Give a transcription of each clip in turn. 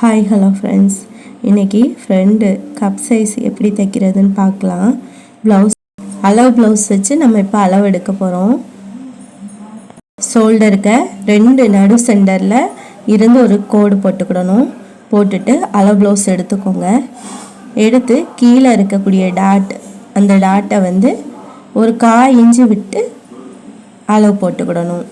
Hi hello friends இன்றைக்கி friend cup size எப்படி தைக்கிறதுன்னு பார்க்கலாம். ப்ளவுஸ் அளவு ப்ளவுஸ் வச்சு நம்ம இப்போ அளவு எடுக்க போகிறோம் ஷோல்டருக்கு ரெண்டு நடு சென்டரில் இருந்து ஒரு கோடு போட்டுக்கிடணும். போட்டுட்டு அளவு ப்ளவுஸ் எடுத்துக்கோங்க. எடுத்து கீழே இருக்கக்கூடிய டாட் அந்த டாட்டை வந்து ஒரு காய் இஞ்சி விட்டு அளவு போட்டுக்கிடணும்.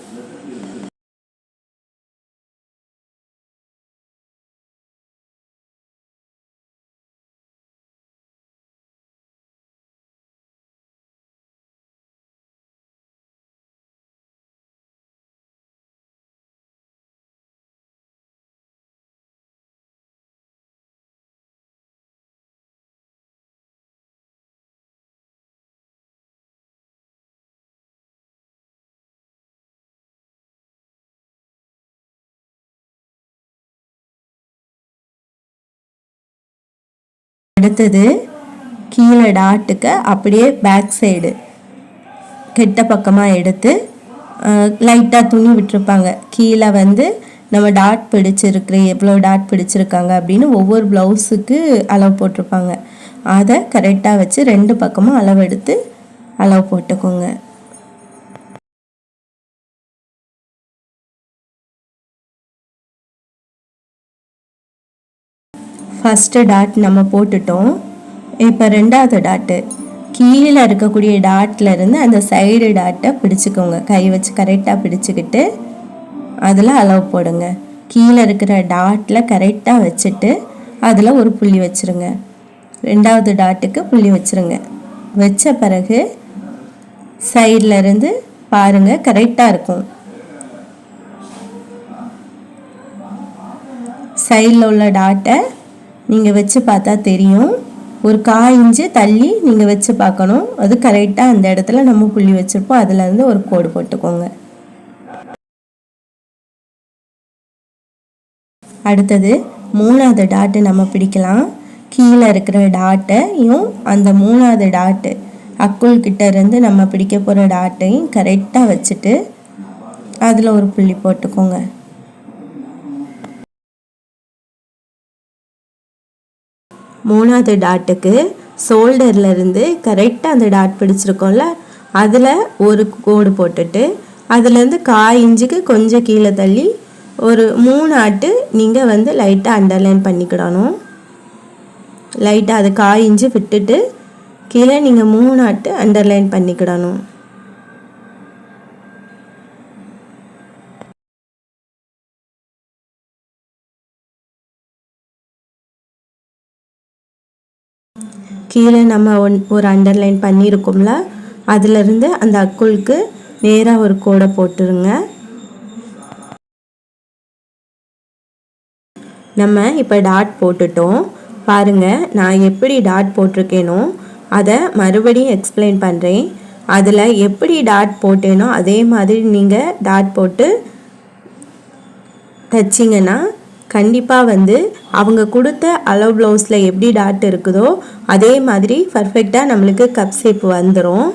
அடுத்தது கீழே டாட்டுக்கு அப்படியே பேக் சைடு கெட்ட பக்கமாக எடுத்து லைட்டாக துணி விட்டுருப்பாங்க. கீழே வந்து நம்ம டாட் பிடிச்சிருக்கு எவ்வளோ டாட் பிடிச்சிருக்காங்க அப்படின்னு ஒவ்வொரு ப்ளவுஸுக்கு அளவு போட்டிருப்பாங்க. அதை கரெக்டாக வச்சு ரெண்டு பக்கமும் அளவு எடுத்து அளவு போட்டுக்கோங்க. ஃபஸ்ட்டு டாட் நம்ம போட்டுட்டோம். இப்போ ரெண்டாவது டாட்டு கீழே இருக்கக்கூடிய டாட்டில் இருந்து அந்த சைடு டாட்டை பிடிச்சிக்கோங்க. கை வச்சு கரெக்டாக பிடிச்சிக்கிட்டு அதில் அளவு போடுங்க. கீழே இருக்கிற டாட்டில் கரெக்டாக வச்சுட்டு அதில் ஒரு புள்ளி வச்சுருங்க. ரெண்டாவது டாட்டுக்கு புள்ளி வச்சுருங்க. வச்ச பிறகு சைடில் இருந்து பாருங்கள் கரெக்டாக இருக்கும். சைடில் உள்ள டாட்டை நீங்கள் வச்சு பார்த்தா தெரியும். ஒரு காய் இன்ச்சு தள்ளி நீங்கள் வச்சு பார்க்கணும். அது கரெக்டாக அந்த இடத்துல நம்ம புள்ளி வச்சுருப்போம். அதுலேருந்து ஒரு கோடு போட்டுக்கோங்க. அடுத்தது மூணாவது டாட்டு நம்ம பிடிக்கலாம். கீழே இருக்கிற டாட்டையும் அந்த மூணாவது டாட்டு அக்குள் கிட்ட இருந்து நம்ம பிடிக்க போகிற டாட்டையும் கரெக்டாக வச்சுட்டு அதில் ஒரு புள்ளி போட்டுக்கோங்க. மூணாவது டாட்டுக்கு ஷோல்டர்லேருந்து கரெக்டாக அந்த டாட் பிடிச்சிருக்கோம்ல அதில் ஒரு கோடு போட்டுட்டு அதுலேருந்து காய் இஞ்சுக்கு கொஞ்சம் கீழே தள்ளி ஒரு மூணு ஆட்டு நீங்கள் வந்து லைட்டாக அண்டர்லைன் பண்ணிக்கிடணும். லைட்டாக அது காய் இஞ்சி விட்டுட்டு கீழே நீங்கள் மூணு ஆட்டு அண்டர்லைன் பண்ணிக்கிடணும். கீழே நம்ம ஒன் ஒரு அண்டர்லைன் பண்ணியிருக்கோம்ல அதிலிருந்து அந்த அக்குளுக்கு நேராக ஒரு கோடை போட்டுருங்க. நம்ம இப்போ டாட் போட்டுட்டோம். பாருங்கள் நான் எப்படி டாட் போட்டிருக்கேனோ அதை மறுபடியும் எக்ஸ்பிளைன் பண்ணுறேன் அதில் எப்படி டாட் போட்டேனோ அதே மாதிரி நீங்கள் டாட் போட்டு தைச்சிங்கன்னா கண்டிப்பாக வந்து அவங்க கொடுத்த அளவு ப்ளவுஸில் எப்படி டாட் இருக்குதோ அதே மாதிரி பர்ஃபெக்டாக நம்மளுக்கு கப் ஷேப் வந்துடும்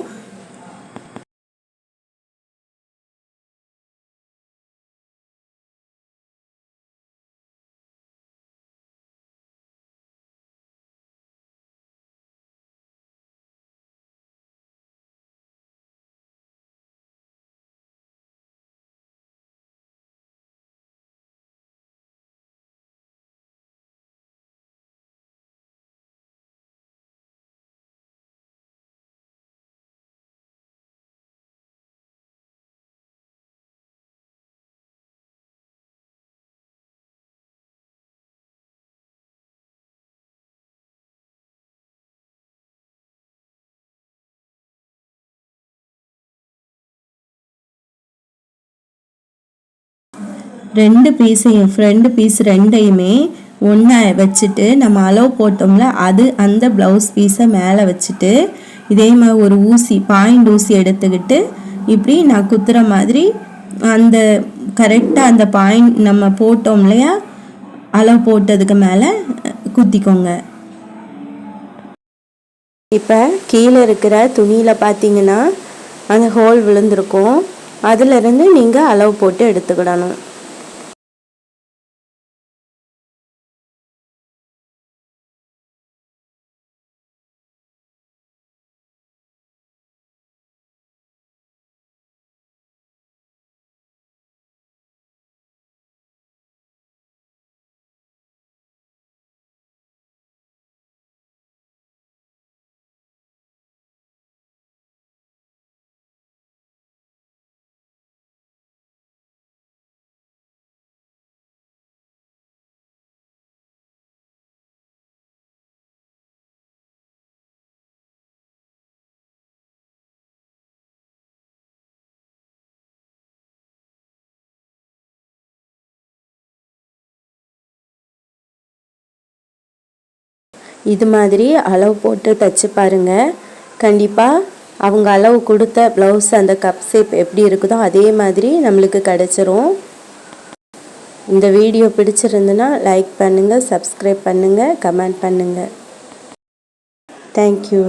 ரெண்டு பீஸையும் ஃப்ரெண்டு பீஸ் ரெண்டையுமே ஒன்றா வச்சுட்டு நம்ம அளவு போட்டோம்ல அது அந்த ப்ளவுஸ் பீஸை மேலே வச்சுட்டு இதே மாதிரி ஒரு ஊசி பாயிண்ட் ஊசி எடுத்துக்கிட்டு இப்படி நான் குத்துற மாதிரி அந்த கரெக்டாக அந்த பாயிண்ட் நம்ம போட்டோம் இல்லையா அளவு போட்டதுக்கு மேலே குத்திக்கோங்க. இப்போ கீழே இருக்கிற துணியில் பார்த்தீங்கன்னா அந்த ஹோல் விழுந்திருக்கும். அதிலிருந்து நீங்கள் அளவு போட்டு எடுத்துக்கிடணும். இது மாதிரி அளவு போட்டு தைச்சி பாருங்கள் கண்டிப்பாக அவங்க அளவு கொடுத்த ப்ளவுஸ் அந்த கப் ஷேப் எப்படி இருக்குதோ அதே மாதிரி நம்மளுக்கு கிடச்சிரும். இந்த வீடியோ பிடிச்சிருந்துன்னா லைக் பண்ணுங்கள் சப்ஸ்கிரைப் பண்ணுங்கள் கமெண்ட் பண்ணுங்கள் தேங்க்யூ